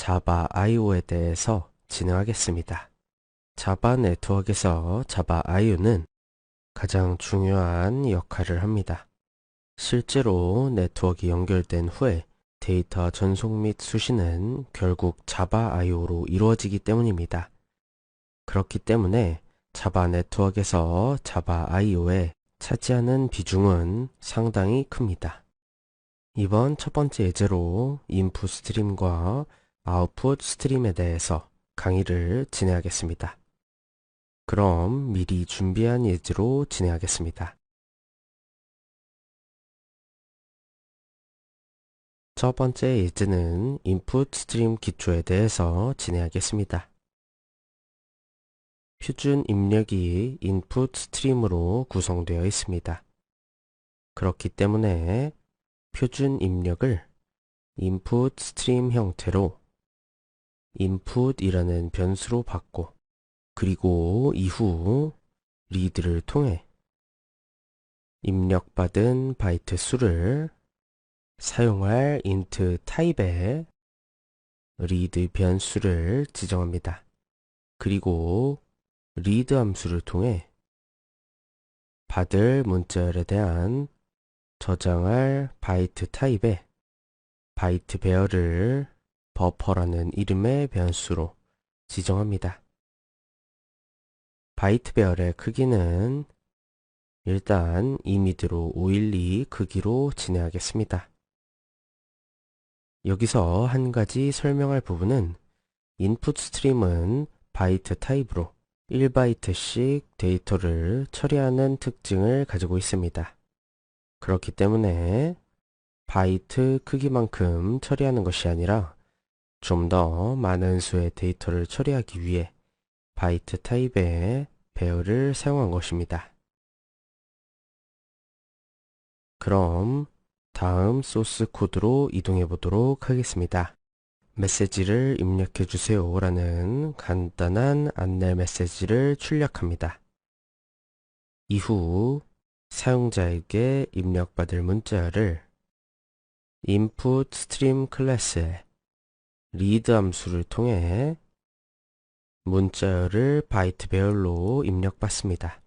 자바 IO에 대해서 진행하겠습니다. 자바 네트워크에서 자바 IO는 가장 중요한 역할을 합니다. 실제로 네트워크 연결된 후에 데이터 전송 및 수신은 결국 자바 IO로 이루어지기 때문입니다. 그렇기 때문에 자바 네트워크에서 자바 IO에 차지하는 비중은 상당히 큽니다. 이번 첫 번째 예제로 인풋 스트림과 아웃풋 스트림에 대해서 강의를 진행하겠습니다. 그럼 미리 준비한 예제로 진행하겠습니다. 첫 번째 예제는 인풋 스트림 기초에 대해서 진행하겠습니다. 표준 입력이 인풋 스트림으로 구성되어 있습니다. 그렇기 때문에 표준 입력을 인풋 스트림 형태로 input이라는 변수로 받고 그리고 이후 read를 통해 입력받은 바이트 수를 사용할 int 타입의 read 변수를 지정합니다. 그리고 read 함수를 통해 받을 문자열에 대한 저장할 바이트 타입의 바이트 배열을 버퍼라는 이름의 변수로 지정합니다. 바이트 배열의 크기는 일단 이미드로 512 크기로 진행하겠습니다. 여기서 한 가지 설명할 부분은 인풋 스트림은 바이트 타입으로 1바이트씩 데이터를 처리하는 특징을 가지고 있습니다. 그렇기 때문에 바이트 크기만큼 처리하는 것이 아니라 좀 더 많은 수의 데이터를 처리하기 위해 바이트 타입의 배열을 사용한 것입니다. 그럼 다음 소스 코드로 이동해 보도록 하겠습니다. 메시지를 입력해 주세요 라는 간단한 안내 메시지를 출력합니다. 이후 사용자에게 입력받을 문자를 input stream 클래스에 read 함수를 통해 문자열을 바이트 배열로 입력받습니다.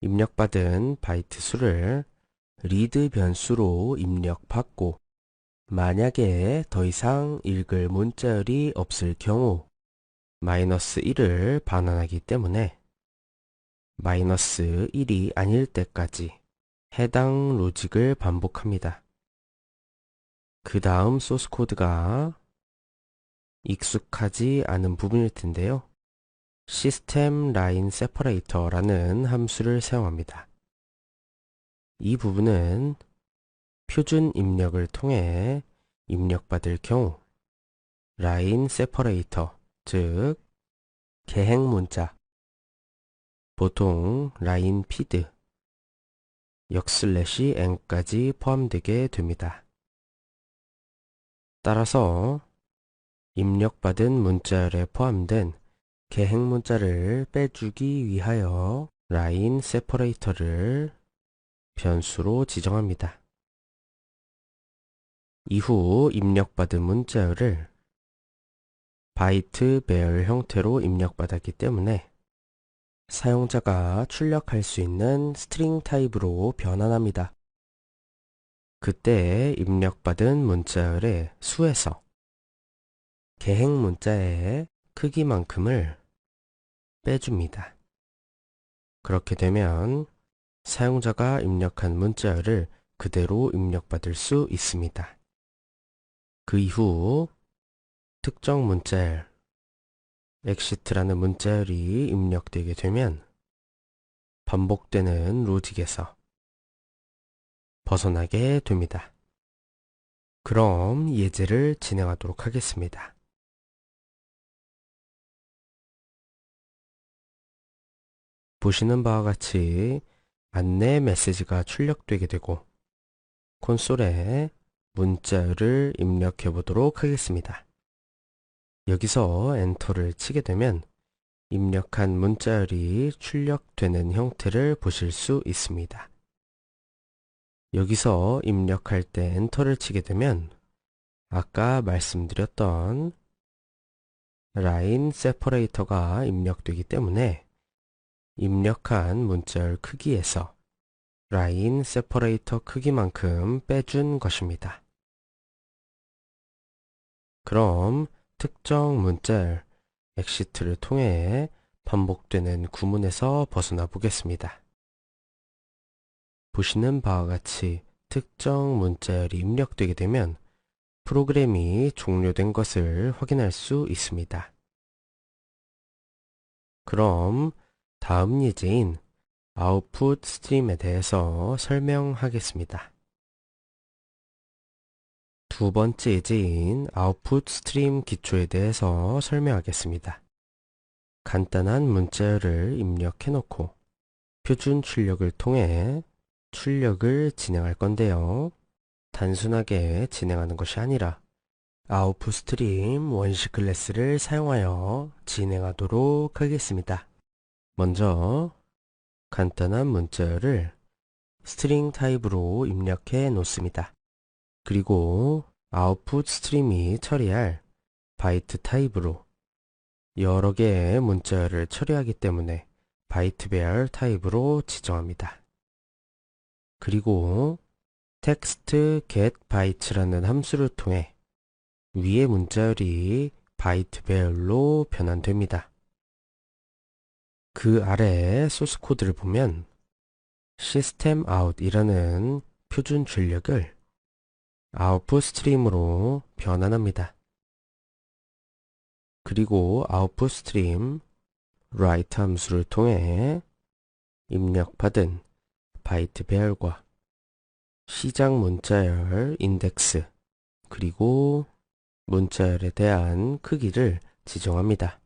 입력받은 바이트 수를 read 변수로 입력받고 만약에 더 이상 읽을 문자열이 없을 경우 마이너스 1을 반환하기 때문에 마이너스 1이 아닐 때까지 해당 로직을 반복합니다. 그 다음 소스 코드가 익숙하지 않은 부분일 텐데요. 시스템 라인 세퍼레이터라는 함수를 사용합니다. 이 부분은 표준 입력을 통해 입력받을 경우 라인 세퍼레이터, 즉 개행 문자, 보통 라인 피드, 역슬래시 n까지 포함되게 됩니다. 따라서 입력받은 문자열에 포함된 개행 문자를 빼주기 위하여 라인 세퍼레이터를 변수로 지정합니다. 이후 입력받은 문자열을 바이트 배열 형태로 입력받았기 때문에 사용자가 출력할 수 있는 스트링 타입으로 변환합니다. 그때 입력받은 문자열의 수에서 개행 문자의 크기만큼을 빼줍니다. 그렇게 되면 사용자가 입력한 문자열을 그대로 입력받을 수 있습니다. 그 이후 특정 문자열 exit라는 문자열이 입력되게 되면 반복되는 로직에서 벗어나게 됩니다. 그럼 예제를 진행하도록 하겠습니다. 보시는 바와 같이 안내 메시지가 출력되게 되고 콘솔에 문자를 입력해 보도록 하겠습니다. 여기서 엔터를 치게 되면 입력한 문자열이 출력되는 형태를 보실 수 있습니다. 여기서 입력할 때 엔터를 치게 되면 아까 말씀드렸던 라인 세퍼레이터가 입력되기 때문에 입력한 문자열 크기에서 라인 세퍼레이터 크기만큼 빼준 것입니다. 그럼 특정 문자열 엑시트를 통해 반복되는 구문에서 벗어나 보겠습니다. 보시는 바와 같이 특정 문자열이 입력되게 되면 프로그램이 종료된 것을 확인할 수 있습니다. 그럼 다음 예제인 아웃풋 스트림에 대해서 설명하겠습니다. 두 번째 예제인 아웃풋 스트림 기초에 대해서 설명하겠습니다. 간단한 문자열을 입력해 놓고 표준 출력을 통해 출력을 진행할 건데요. 단순하게 진행하는 것이 아니라 아웃풋 스트림 원시 클래스를 사용하여 진행하도록 하겠습니다. 먼저 간단한 문자열을 스트링 타입으로 입력해 놓습니다. 그리고 아웃풋 스트림이 처리할 바이트 타입으로 여러 개의 문자열을 처리하기 때문에 바이트별 타입으로 지정합니다. 그리고 text get bytes라는 함수를 통해 위의 문자열이 바이트 배열로 변환됩니다. 그 아래 소스 코드를 보면 system out이라는 표준 출력을 아웃풋 스트림으로 변환합니다. 그리고 아웃풋 스트림 write 함수를 통해 입력받은 바이트 배열과 시작 문자열 인덱스 그리고 문자열에 대한 크기를 지정합니다.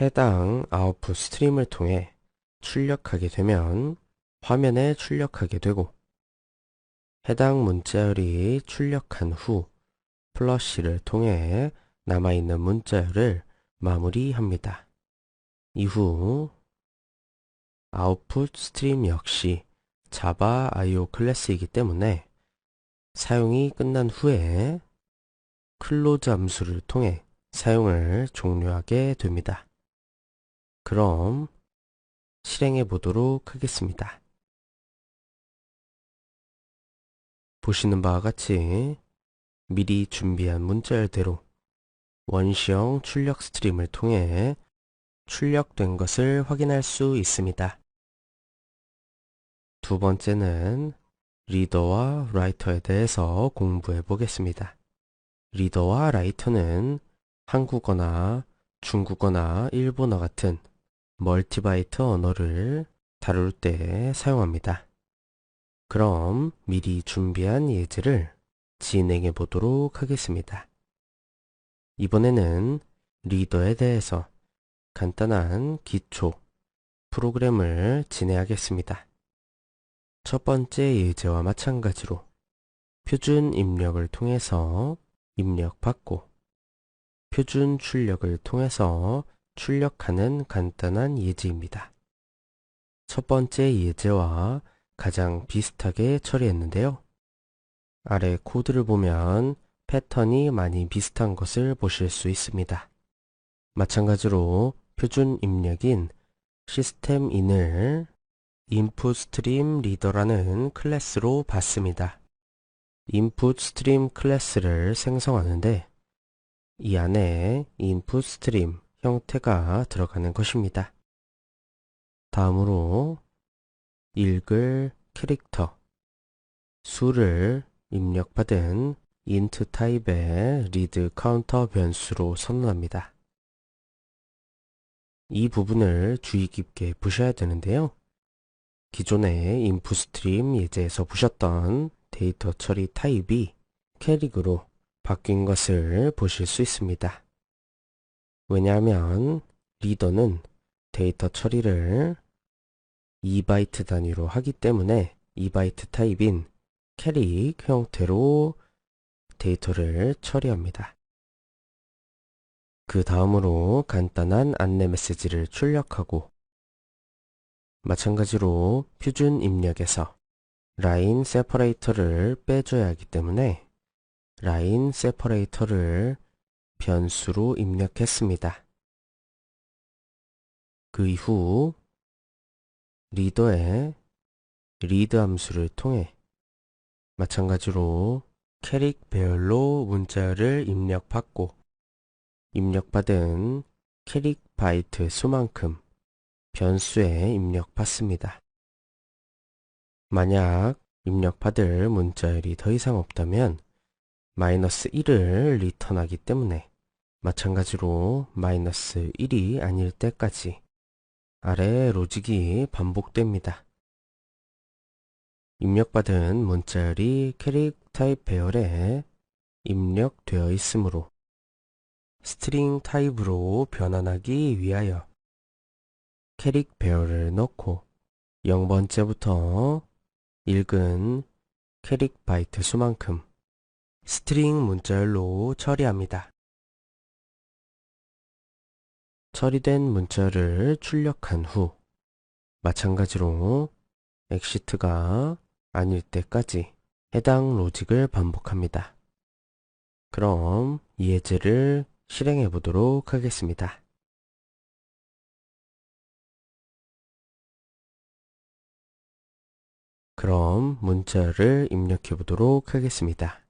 해당 아웃풋 스트림을 통해 출력하게 되면 화면에 출력하게 되고 해당 문자열이 출력한 후 플러시를 통해 남아있는 문자열을 마무리합니다. 이후 아웃풋 스트림 역시 자바 IO 클래스이기 때문에 사용이 끝난 후에 클로즈 함수를 통해 사용을 종료하게 됩니다. 그럼 실행해 보도록 하겠습니다. 보시는 바와 같이 미리 준비한 문자열대로 원시형 출력 스트림을 통해 출력된 것을 확인할 수 있습니다. 두 번째는 리더와 라이터에 대해서 공부해 보겠습니다. 리더와 라이터는 한국어나 중국어나 일본어 같은 멀티바이트 언어를 다룰 때 사용합니다. 그럼 미리 준비한 예제를 진행해 보도록 하겠습니다. 이번에는 리더에 대해서 간단한 기초 프로그램을 진행하겠습니다. 첫 번째 예제와 마찬가지로 표준 입력을 통해서 입력받고 표준 출력을 통해서 출력하는 간단한 예제입니다. 첫 번째 예제와 가장 비슷하게 처리했는데요. 아래 코드를 보면 패턴이 많이 비슷한 것을 보실 수 있습니다. 마찬가지로 표준 입력인 시스템 인을 input stream reader라는 클래스로 받습니다. input stream 클래스를 생성하는데 이 안에 input stream 형태가 들어가는 것입니다. 다음으로 읽을 캐릭터 수를 입력받은 int 타입의 read counter 변수로 선언합니다. 이 부분을 주의 깊게 보셔야 되는데요. 기존의 인풋 스트림 예제에서 보셨던 데이터 처리 타입이 캐릭으로 바뀐 것을 보실 수 있습니다. 왜냐하면 리더는 데이터 처리를 2바이트 단위로 하기 때문에 2바이트 타입인 캐릭 형태로 데이터를 처리합니다. 그 다음으로 간단한 안내 메시지를 출력하고 마찬가지로 표준 입력에서 라인 세퍼레이터를 빼줘야 하기 때문에 라인 세퍼레이터를 변수로 입력했습니다. 그 이후 리더의 리드 함수를 통해 마찬가지로 캐릭 배열로 문자를 입력받고 입력받은 캐릭 바이트 수만큼 변수에 입력받습니다. 만약 입력받을 문자열이 더 이상 없다면 마이너스 1을 리턴하기 때문에 마찬가지로 마이너스 1이 아닐 때까지 아래 로직이 반복됩니다. 입력받은 문자열이 캐릭 타입 배열에 입력되어 있으므로 스트링 타입으로 변환하기 위하여 캐릭 배열을 넣고 0번째부터 읽은 캐릭 바이트 수만큼 스트링 문자열로 처리합니다. 처리된 문자를 출력한 후 마찬가지로 엑시트가 아닐 때까지 해당 로직을 반복합니다. 그럼 이 예제를 실행해 보도록 하겠습니다. 그럼 문자를 입력해 보도록 하겠습니다.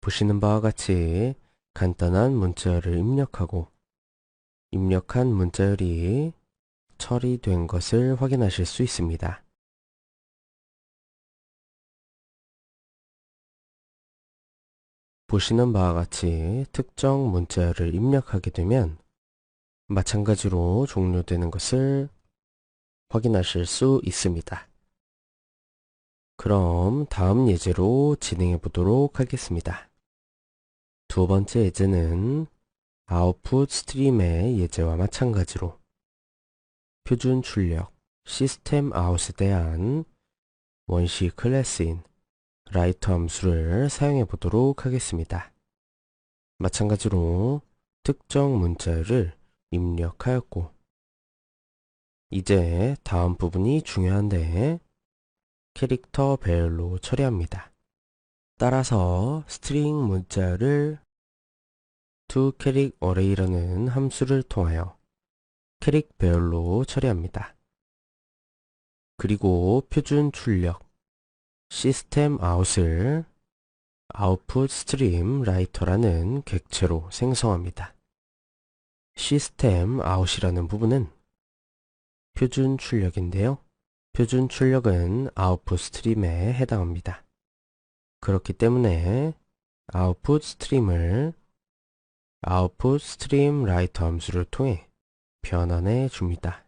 보시는 바와 같이 간단한 문자열을 입력하고 입력한 문자열이 처리된 것을 확인하실 수 있습니다. 보시는 바와 같이 특정 문자열을 입력하게 되면 마찬가지로 종료되는 것을 확인하실 수 있습니다. 그럼 다음 예제로 진행해 보도록 하겠습니다. 두 번째 예제는 아웃풋 스트림의 예제와 마찬가지로 표준 출력 시스템 아웃에 대한 원시 클래스인 라이터 함수를 사용해 보도록 하겠습니다. 마찬가지로 특정 문자를 입력하였고 이제 다음 부분이 중요한데 캐릭터 배열로 처리합니다. 따라서 스트링 문자를 toCharactArray라는 함수를 통하여 캐릭 배열로 처리합니다. 그리고 표준 출력 시스템 아웃을 output stream writer라는 객체로 생성합니다. 시스템 아웃이라는 부분은 표준 출력인데요. 표준 출력은 아웃풋 스트림에 해당합니다. 그렇기 때문에 아웃풋 스트림을 아웃풋 스트림 라이터 함수를 통해 변환해 줍니다.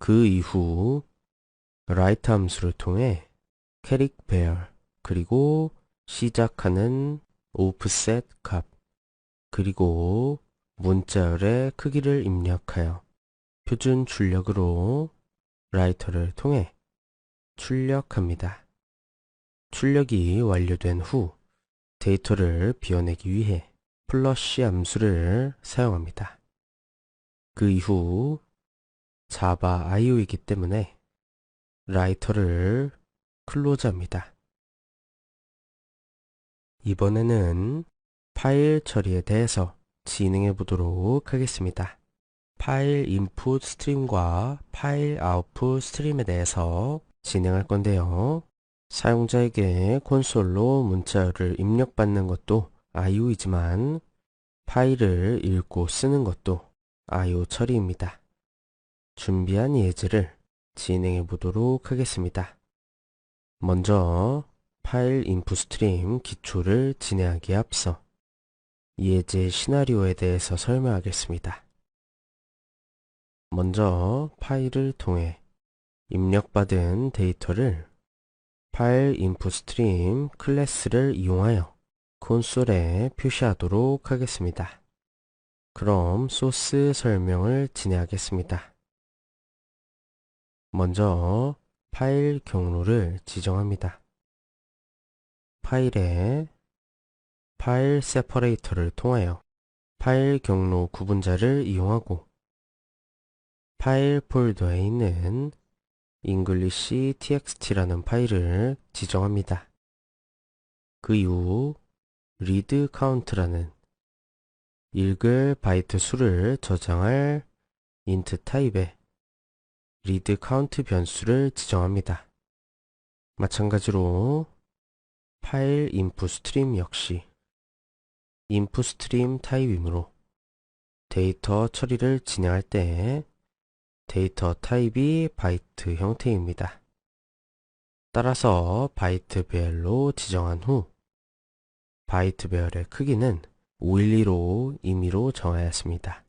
그 이후 라이트 함수를 통해 캐릭 배열 그리고 시작하는 오프셋 값 그리고 문자열의 크기를 입력하여 표준 출력으로 라이터를 통해 출력합니다. 출력이 완료된 후 데이터를 비워내기 위해 플러시 함수를 사용합니다. 그 이후 자바 IO이기 때문에 라이터를 클로즈합니다. 이번에는 파일 처리에 대해서 진행해 보도록 하겠습니다. 파일 인풋 스트림과 파일 아웃풋 스트림에 대해서 진행할 건데요. 사용자에게 콘솔로 문자를 입력받는 것도 IO이지만 파일을 읽고 쓰는 것도 IO 처리입니다. 준비한 예제를 진행해 보도록 하겠습니다. 먼저 파일 인풋 스트림 기초를 진행하기에 앞서 예제 시나리오에 대해서 설명하겠습니다. 먼저 파일을 통해 입력받은 데이터를 파일 인풋 스트림 클래스를 이용하여 콘솔에 표시하도록 하겠습니다. 그럼 소스 설명을 진행하겠습니다. 먼저 파일 경로를 지정합니다. 파일에 파일 세퍼레이터를 통하여 파일 경로 구분자를 이용하고 파일 폴더에 있는 english txt라는 파일을 지정합니다. 그 이후 read count라는 읽을 바이트 수를 저장할 int 타입의 read count 변수를 지정합니다. 마찬가지로 파일 input stream 역시 input stream 타입이므로 데이터 처리를 진행할 때 데이터 타입이 바이트 형태입니다. 따라서 바이트 배열로 지정한 후 바이트 배열의 크기는 512로 임의로 정하였습니다.